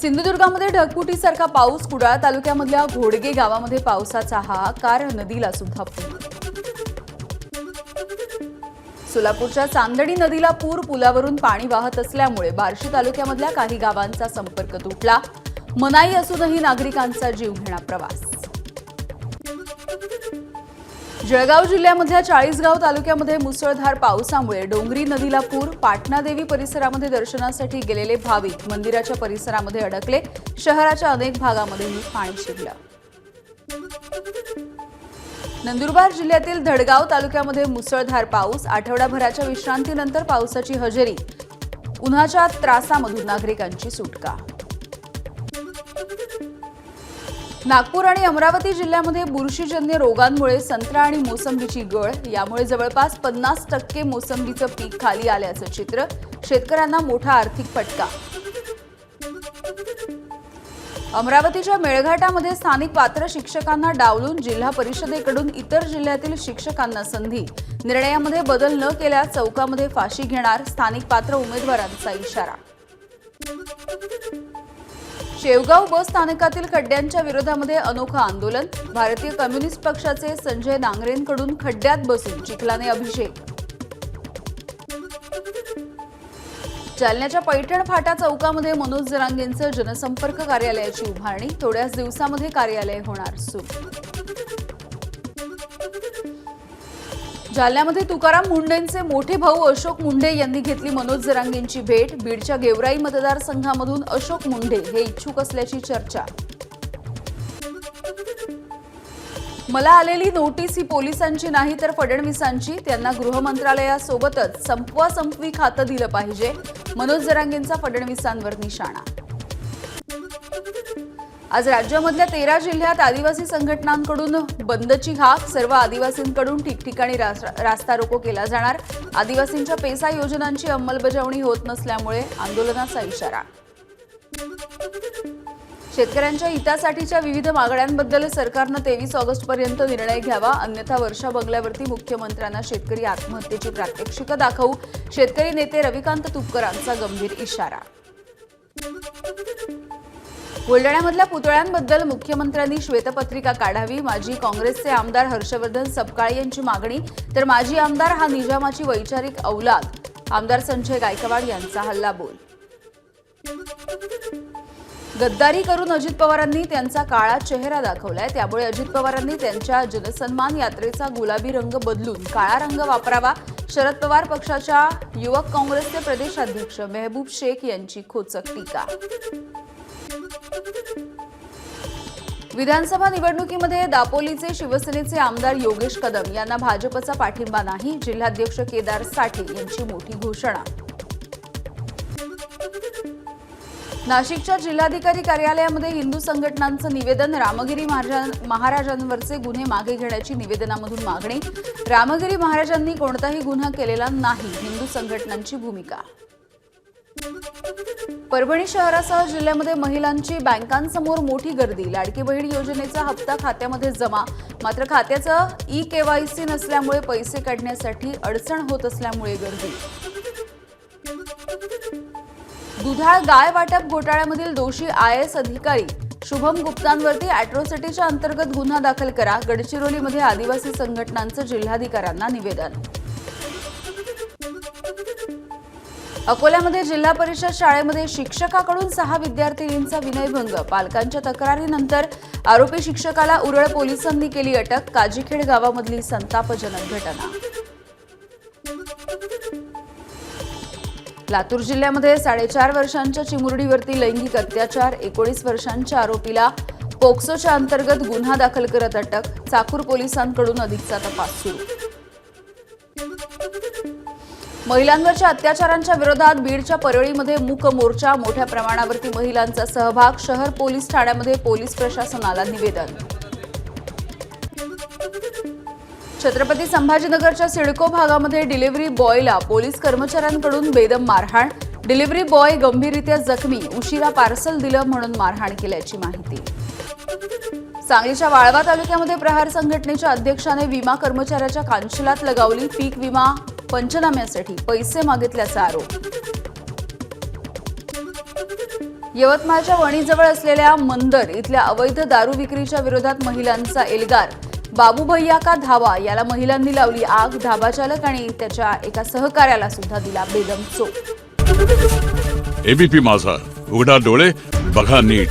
सिंधुदुर्गामध्ये ढगफुटीसारखा पाऊस कुडाळ तालुक्यामधल्या घोडगे गावामध्ये पावसाचा हाहाकार नदीला सुद्धा पूर. सोलापूरच्या चांदणी नदीला पूर पुलावरून पाणी वाहत असल्यामुळे बार्शी तालुक्यामधल्या काही गावांचा संपर्क तुटला. मनाई असूनही नागरिकांचा जीव घेणा प्रवास. जळगाव जिल्ह्यामधल्या चाळीसगाव तालुक्यामध्ये मुसळधार पावसामुळे डोंगरी नदीला पूर पाटणादेवी परिसरामध्ये दर्शनासाठी गेलेले भाविक मंदिराच्या परिसरामध्ये अडकले. शहराच्या अनेक भागामध्ये पाणी शिरलं. नंदुरबार जिल्ह्यातील धडगाव तालुक्यामध्ये मुसळधार पाऊस. आठवडाभराच्या विश्रांतीनंतर पावसाची हजेरी. उन्हाच्या त्रासामधून नागरिकांची सुटका. नागपूर आणि अमरावती जिल्ह्यामध्ये बुरशीजन्य रोगांमुळे संत्रा आणि मोसंबीची गळ यामुळे जवळपास पन्नास टक्के मोसंबीचं पीक खाली आल्याचं चित्र शेतकऱ्यांना मोठा आर्थिक फटका. अमरावतीच्या मेळघाटामध्ये स्थानिक पात्र शिक्षकांना डावलून जिल्हा परिषदेकडून इतर जिल्ह्यातील शिक्षकांना संधी. निर्णयामध्ये बदल न केल्यास चौकामध्ये फाशी घेणार स्थानिक पात्र उमेदवारांचा इशारा. शेवगाव बस स्थानकातील खड्ड्यांच्या विरोधामध्ये अनोखं आंदोलन. भारतीय कम्युनिस्ट पक्षाचे संजय नांगरेंकडून खड्ड्यात बसून चिखलाने अभिषेक. जालन्याच्या पैठण फाटा चौकामध्ये मनोज जरांगेंचं जनसंपर्क कार्यालयाची उभारणी. थोड्याच दिवसामध्ये कार्यालय होणार सुरू. जालन्यामध्ये तुकाराम मुंडेंचे मोठे भाऊ अशोक मुंडे यांनी घेतली मनोज जरांगेंची भेट. बीडच्या गेवराई मतदारसंघामधून अशोक मुंडे हे इच्छुक असल्याची चर्चा. मला आलेली नोटीस ही पोलिसांची नाही तर फडणवीसांची. त्यांना गृहमंत्रालयासोबतच संपवासंपवी संपवा संपवी खातं दिलं पाहिजे. मनोज जरांगेंचा फडणवीसांवर निशाणा. आज राज्यामधल्या तेरा जिल्ह्यात आदिवासी संघटनांकडून बंदची हाक सर्व आदिवासींकडून ठिकठिकाणी रास्ता रोको केला जाणार. आदिवासींच्या पेसा योजनांची अंमलबजावणी होत नसल्यामुळे आंदोलनाचा इशारा. शेतकऱ्यांच्या हितासाठीच्या विविध मागण्यांबद्दल सरकारनं तेवीस ऑगस्टपर्यंत निर्णय घ्यावा अन्यथा वर्षा बंगल्यावरती मुख्यमंत्र्यांना शेतकरी आत्महत्येची प्रात्यक्षिकं दाखवू. शेतकरी नेते रविकांत तुपकरांचा गंभीर इशारा. बुलडाण्यामधल्या पुतळ्यांबद्दल मुख्यमंत्र्यांनी श्वेतपत्रिका काढावी माजी काँग्रेसचे आमदार हर्षवर्धन सपकाळे यांची मागणी तर माजी आमदार हा निजामाची वैचारिक औलाद. आमदार संजय गायकवाड यांचा हल्लाबोल गद्दारी करून अजित पवारांनी त्यांचा काळा चेहरा दाखवलाय. त्यामुळे अजित पवारांनी त्यांच्या जनसन्मान यात्रेचा गुलाबी रंग बदलून काळा रंग वापरावा शरद पवार पक्षाच्या युवक काँग्रेसचे प्रदेशाध्यक्ष मेहबूब शेख यांची खोचक टीका. विधानसभा निवडणुकीमध्ये दापोलीचे शिवसेनेचे आमदार योगेश कदम यांना भाजपचा पाठिंबा नाही जिल्हाध्यक्ष केदार साठे यांची मोठी घोषणा. नाशिकच्या जिल्हाधिकारी कार्यालयामध्ये हिंदू संघटनांचं निवेदन रामगिरी महाराजांवरचे गुन्हे मागे घेण्याची निवेदनामधून मागणी. रामगिरी महाराजांनी कोणताही गुन्हा केलेला नाही हिंदू संघटनांची भूमिका. परभणी शहरासह जिल्ह्यामध्ये महिलांची बँकांसमोर मोठी गर्दी. लाडकी बहीण योजनेचा हप्ता खात्यामध्ये जमा. मात्र खात्याचं ई केवायसी नसल्यामुळे पैसे काढण्यासाठी अडचण होत असल्यामुळे गर्दी. दुधाळ गाय वाटप घोटाळ्यामधील दोषी आय एस अधिकारी शुभम गुप्तांवरती अॅट्रॉसिटीच्या अंतर्गत गुन्हा दाखल करा. गडचिरोलीमध्ये आदिवासी संघटनांचं जिल्हाधिकाऱ्यांना निवेदन. अकोल्यामध्ये जिल्हा परिषद शाळेमध्ये शिक्षकाकडून सहा विद्यार्थिनींचा विनयभंग. पालकांच्या तक्रारीनंतर आरोपी शिक्षकाला उरळ पोलिसांनी केली अटक. काजीखेड गावामधली संतापजनक घटना. लातूर जिल्ह्यामध्ये साडेचार वर्षांच्या चिमुरडीवरती लैंगिक अत्याचार. एकोणीस वर्षांच्या आरोपीला पोक्सोच्या अंतर्गत गुन्हा दाखल करत अटक. चाकूर पोलिसांकडून अधिकचा तपास सुरू. महिलांवरच्या अत्याचारांच्या विरोधात बीडच्या परळीमध्ये मूक मोर्चा मोठ्या प्रमाणावरती महिलांचा सहभाग शहर पोलीस ठाण्यामध्ये पोलीस प्रशासनाला निवेदन. छत्रपती संभाजीनगरच्या सिडको भागामध्ये डिलिव्हरी बॉयला पोलीस कर्मचाऱ्यांकडून बेदम मारहाण. डिलिव्हरी बॉय गंभीररित्या जखमी उशिरा पार्सल दिलं म्हणून मारहाण केल्याची माहिती. सांगलीच्या वाळवा तालुक्यामध्ये प्रहार संघटनेच्या अध्यक्षाने विमा कर्मचाऱ्याच्या कांशिलात लगावली पीक विमा पंचनाम्यासाठी पैसे मागितल्याचा आरोप. यवतमाळच्या वणीजवळ असलेल्या मंदर इथल्या अवैध दारू विक्रीच्या विरोधात महिलांचा एल्गार. बाबू भैया का धावा याला महिलांनी लावली आग धाबा चालक आणि त्याच्या एका सहकार्याला सुद्धा दिला बेदम चोप. एबीपी माझा. उघडा डोळे बघा नीट.